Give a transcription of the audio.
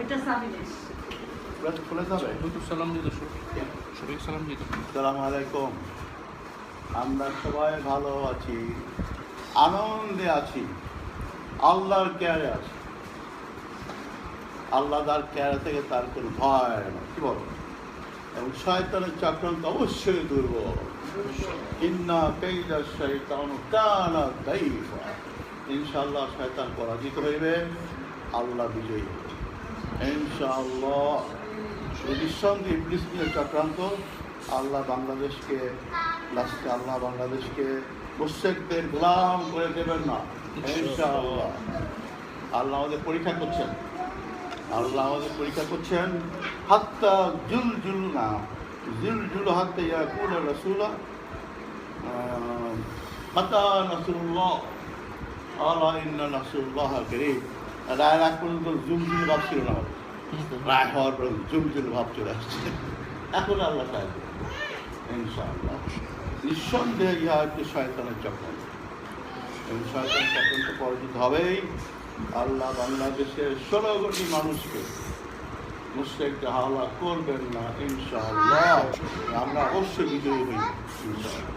ওইটা সাবিনের খুলে- খুলে যাবে? হুজুর সালাম দিত সবাই সালাম দিত সালাম আলাইকুম। আমরা সবাই ভালো আছি আনন্দে আছি আল্লাহর কেয়ারে আছি। আল্লাহ তার কেয়ারে থেকে তার কোনো ভয় না কি বলো? এবং শয়তানের চক্রান্ত অবশ্যই দুর্বল। ইন্না কেইদা শয়তান কানা দাইফা। ইনশাআল্লাহ শয়তান পরাজিত হইবে আল্লাহ বিজয়ী হবে ইনশাআল্লাহ। নিঃসন্দেহে ইবলিস চক্রান্ত। আল্লাহ বাংলাদেশকে, লাস্টে আল্লাহ বাংলাদেশকে মুর্শেকদের গোলাম করে দেবেন না। ইনশাআল্লাহ। আল্লাহ আমাদের পরীক্ষা করছেন। আল্লাহ আমাদের পরীক্ষা করছেন, হাত্তা জুল জুল না জুল জুল হাত্তা ইয়াকুল রসুলা মাতা নাসরুল্লাহ আল্লাহ ইন্না নাসরুল্লাহ করিম। রায়ের আগ পর্যন্ত জুম জুল ভাব ছিল না রায় হওয়ার পর জুম জুল ভাব চলে আসছে। এখন আল্লাহ সাহায্য ইনশাআল্লাহ। নিঃসন্দেহে ইহা একটি শয়তানের চক্র। এবং শয়তান চক্রান্ত পরাজিত হবেই। আল্লাহ বাংলাদেশের ষোলো কোটি মানুষকে মুসলিমকে হাওলা করবেন না, ইনশাআল্লাহ। আমরা অবশ্যই বিজয়ী হই, ইনশাআল্লাহ।